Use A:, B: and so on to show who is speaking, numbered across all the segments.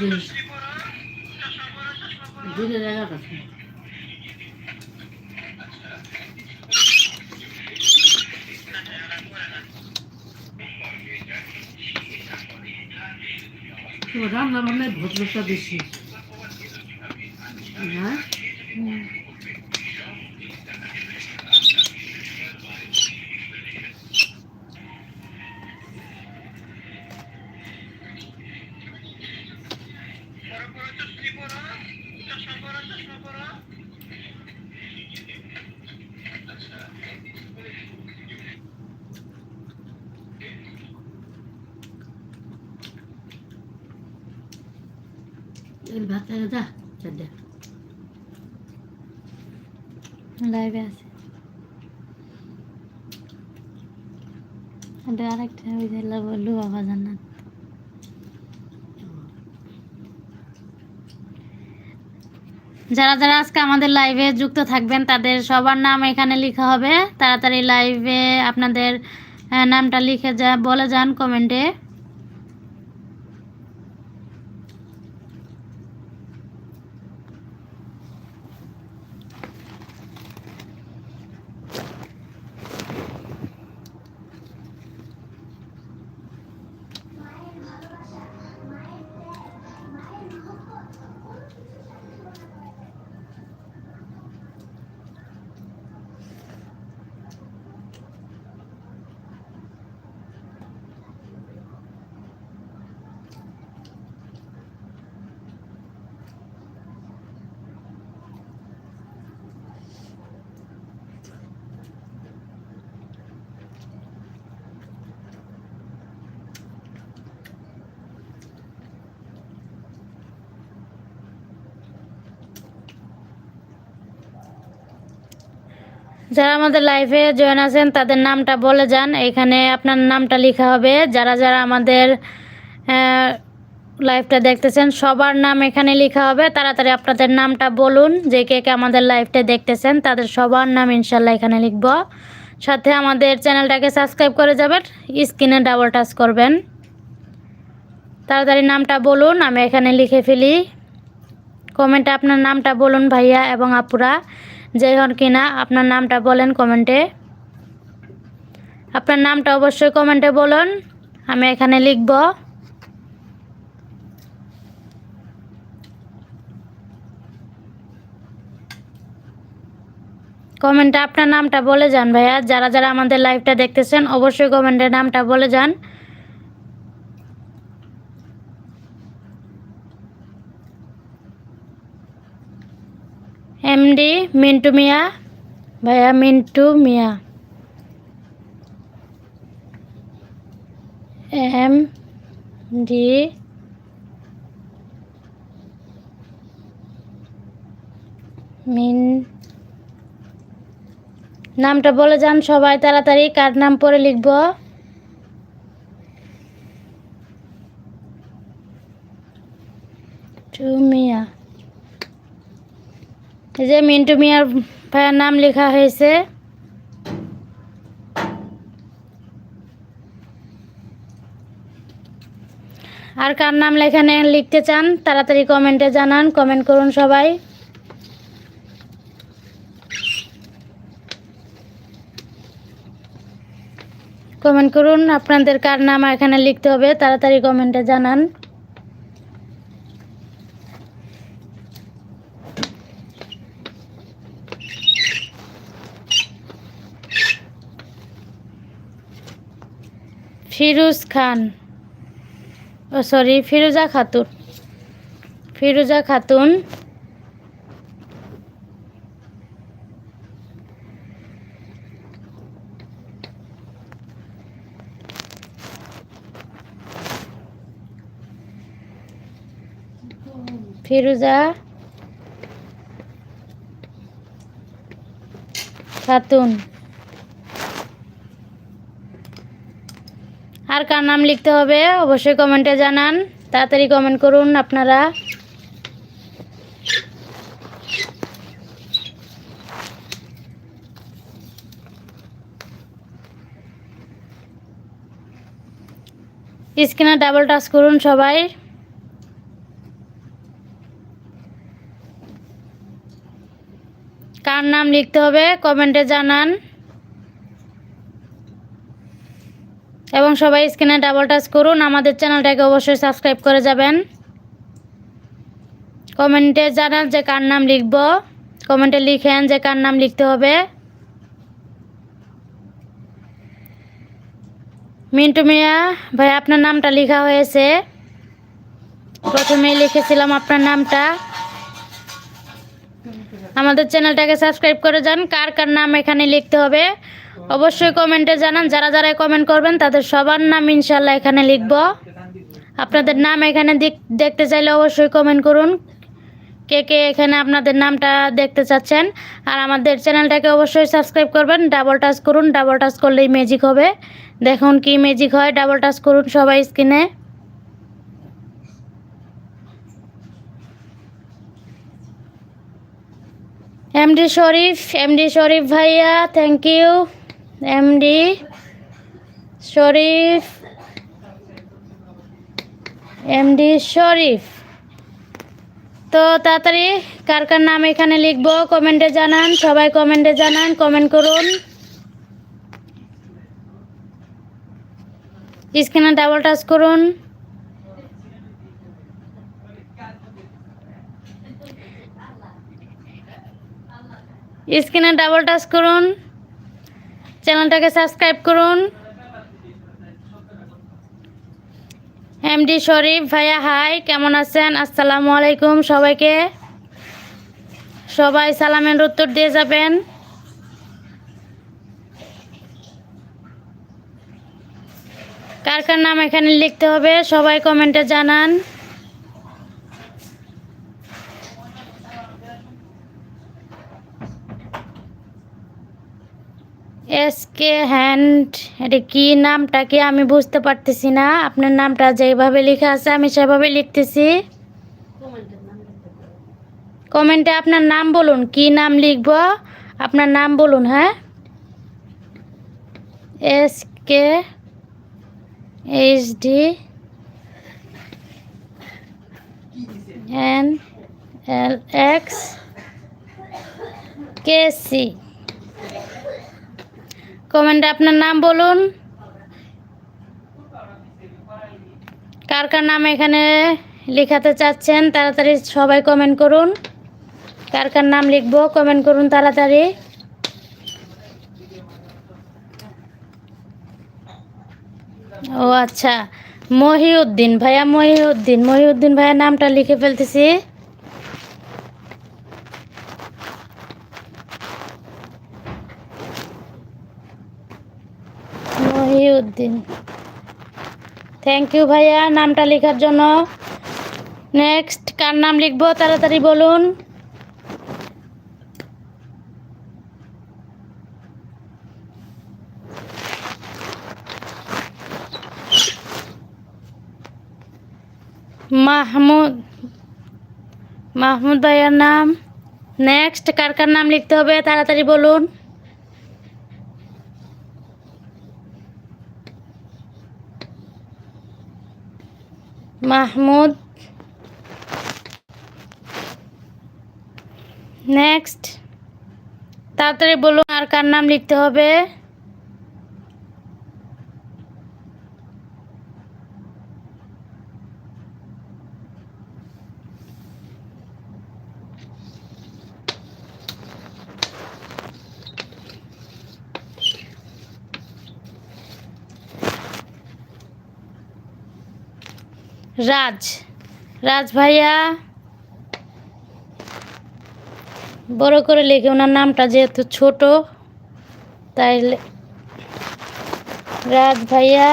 A: দিন দিনের এগারোটার সময় রান্না বান্নায় ভদ্রতা বেশি।
B: যারা যারা আজকে আমাদের লাইভে যুক্ত থাকবেন, তাদের সবার নাম এখানে লেখা হবে। তাড়াতাড়ি লাইভে আপনাদের নামটা লিখে যা বলে যান কমেন্টে যারা আমাদের লাইভে জয়েন আছেন, তাদের নামটা বলে যান। এখানে আপনার নামটা লেখা হবে। যারা যারা আমাদের লাইভটা দেখতেছেন, সবার নাম এখানে লেখা হবে। তাড়াতাড়ি আপনাদের নামটা বলুন, যে কে কে আমাদের লাইভটা দেখতেছেন, তাদের সবার নাম ইনশাল্লাহ এখানে লিখব। সাথে আমাদের চ্যানেলটাকে সাবস্ক্রাইব করে যাবেন, স্ক্রিনে ডাবল টাচ করবেন। তাড়াতাড়ি নামটা বলুন, আমি এখানে লিখে ফেলি। কমেন্টে আপনার নামটা বলুন ভাইয়া এবং আপুরা। যেই হন কিনা, আপনার নামটা বলেন কমেন্টে। আপনার নামটা অবশ্যই কমেন্টে বলুন, আমি এখানে লিখব। কমেন্টে আপনার নামটা বলে যান ভাইয়া, যারা যারা আমাদের লাইভটা দেখতেছেন, অবশ্যই কমেন্টে নামটা বলে যান। এমডি মিন্টু মিয়া ভাইয়া মিন্টু মিয়া এম ডি মিন নামটা বলে যান সবাই, তাড়াতাড়ি কার নাম পরে লিখব? যে মিন্টু মিয়ার ভাইয়ের নাম লেখা হয়েছে। আর কার নাম লেখানে লিখতে চান, তাড়াতাড়ি কমেন্টে জানান, কমেন্ট করুন সবাই। কমেন্ট করুন আপনাদের কার নাম এখানে লিখতে হবে, তাড়াতাড়ি কমেন্টে জানান। ফিরোজ খান। ও সরি ফিরোজা খাতুন। ফিরোজা খাতুন। ফিরোজা খাতুন। কার নাম লিখতে হবে। অবশ্যই কমেন্টে জানান। তাড়াতাড়ি কমেন্ট করুন আপনারা। স্ক্রিনে ডাবল টাচ করুন সবাই। কার নাম লিখতে হবে? কমেন্টে জানান। এবং সবাই স্ক্রিনে ডাবল টাচ করুন। আমাদের চ্যানেলটাকে অবশ্যই সাবস্ক্রাইব করে যাবেন। কমেন্টে জানান যে কার নাম লিখব। কমেন্টে লিখেন যে কার নাম লিখতে হবে। মিন্টু মিয়া, ভাই, আপনার নামটা লেখা হয়েছে। প্রথমেই লিখেছিলাম আপনার নামটা। আমাদের চ্যানেলটাকে সাবস্ক্রাইব করে যান। কার কার নাম এখানে লিখতে হবে? অবশ্যই কমেন্টে জানান। যারা যারা কমেন্ট করবেন, তাদের সবার নাম ইনশাল্লাহ এখানে লিখব। আপনাদের নাম এখানে দেখ- দেখতে চাইলে অবশ্যই কমেন্ট করুন। কে কে এখানে আপনাদের নামটা দেখতে চাচ্ছেন? আর আমাদের চ্যানেলটাকে অবশ্যই সাবস্ক্রাইব করবেন। ডাবল টাচ করুন। ডাবল টাচ করলেই ম্যাজিক হবে। দেখুন কি ম্যাজিক হয়। ডাবল টাচ করুন সবাই স্ক্রিনে। এমডি শরীফ এমডি শরীফ ভাইয়া thank you MD Sharif MD Sharif তো তাড়াতাড়ি কার কার নাম এখানে লিখব? কমেন্টে জানান, সবাই কমেন্টে জানান কমেন্ট করুন। স্ক্রিনে ডাবল টাচ করুন। স্ক্রিনে ডাবল টাচ করুন। চ্যানেলটাকে সাবস্ক্রাইব করুন। এমডি শরীফ ভাইয়া হাই কেমন আছেন? আসসালামু আলাইকুম সবাইকে। সবাই সালামের উত্তর দিয়ে যাবেন। কার কার নাম এখানে লিখতে হবে, সবাই কমেন্টে জানান। এস কে হ্যান্ড এটা কি নামটা কি আমি বুঝতে পারতেছি না। আপনার নামটা যেভাবে লেখা আছে আমি সেভাবে লিখতেছি। কমেন্টে আপনার নাম বলুন, কি নাম লিখব? আপনার নাম বলুন হ্যাঁ? S K H D N L X K C কমেন্টে আপনার নাম বলুন। কার কার নাম এখানে লেখাতে চাচ্ছেন, তাড়াতাড়ি সবাই কমেন্ট করুন। কার কার নাম লিখব, কমেন্ট করুন তাড়াতাড়ি। ও আচ্ছা মহিউদ্দিন ভাইয়া, মহিউদ্দিন। মহিউদ্দিন ভাইয়া নামটা লিখে ফেলতেছি। মহিউদ্দিন থ্যাংক ইউ ভাইয়া, নামটা লেখার জন্য। নেক্সট কার নাম লিখব? তাড়াতাড়ি বলুন। মাহমুদ মাহমুদ ভাইয়ার নাম। নেক্সট কার কার নাম লিখতে হবে? তাড়াতাড়ি বলুন। মাহমুদ। নেক্সট তাড়াতাড়ি বলুন আর কার নাম লিখতে হবে? রাজ। রাজ ভাইয়া, বড় করে লেখে ওনার নামটা যেহেতু ছোট তাই রাজ ভাইয়া।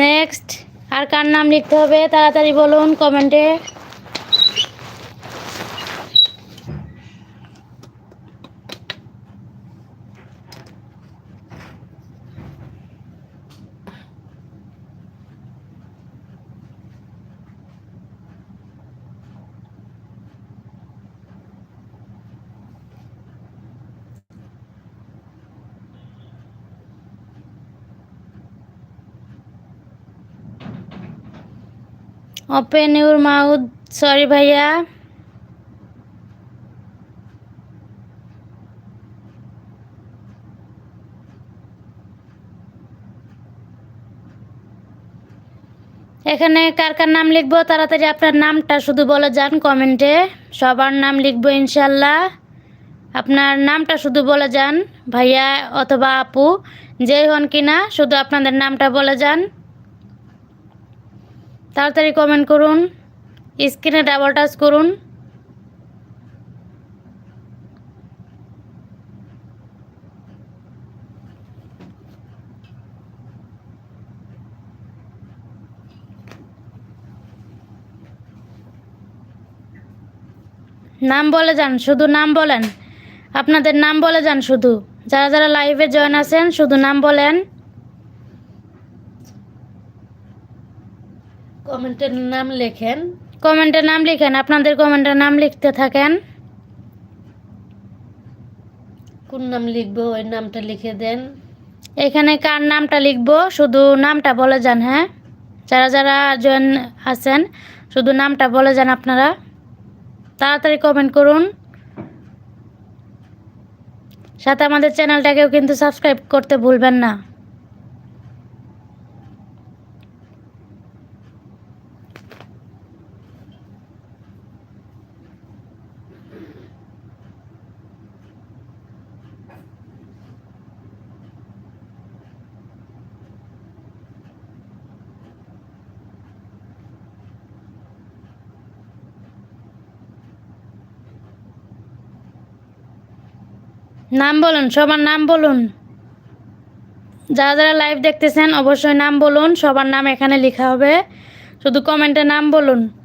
B: নেক্সট আর কার নাম লিখতে হবে? তাড়াতাড়ি বলুন কমেন্টে। ওপেন ইউর মাউথ সরি ভাইয়া এখানে কার কার নাম লিখব? তাড়াতাড়ি আপনার নামটা শুধু বলে যান কমেন্টে সবার নাম লিখব ইনশাল্লাহ আপনার নামটা শুধু বলে যান, ভাইয়া অথবা আপু। যেই হন কিনা, শুধু আপনাদের নামটা বলে যান। তাড়াতাড়ি কমেন্ট করুন স্ক্রিনে ডাবল টাচ করুন। নাম বলে যান, শুধু নাম বলেন। আপনাদের নাম বলে যান শুধু। যারা যারা লাইভে জয়েন আছেন, শুধু নাম বলেন।
A: কমেন্টের নাম লেখেন।
B: কমেন্টের নাম লিখেন আপনাদের কমেন্টের নাম লিখতে থাকেন।
A: কোন নাম লিখব? ওই নামটা লিখে দেন।
B: এখানে কার নামটা লিখব? শুধু নামটা বলে যান হ্যাঁ? যারা যারা জয়েন আছেন শুধু নামটা বলে যান আপনারা। তাড়াতাড়ি কমেন্ট করুন। সাথে আমাদের চ্যানেলটাকেও কিন্তু সাবস্ক্রাইব করতে ভুলবেন না। নাম বলুন, সবার নাম বলুন। যারা যারা লাইভ দেখতেছেন, অবশ্যই নাম বলুন, সবার নাম এখানে লেখা হবে। শুধু কমেন্টে নাম বলুন।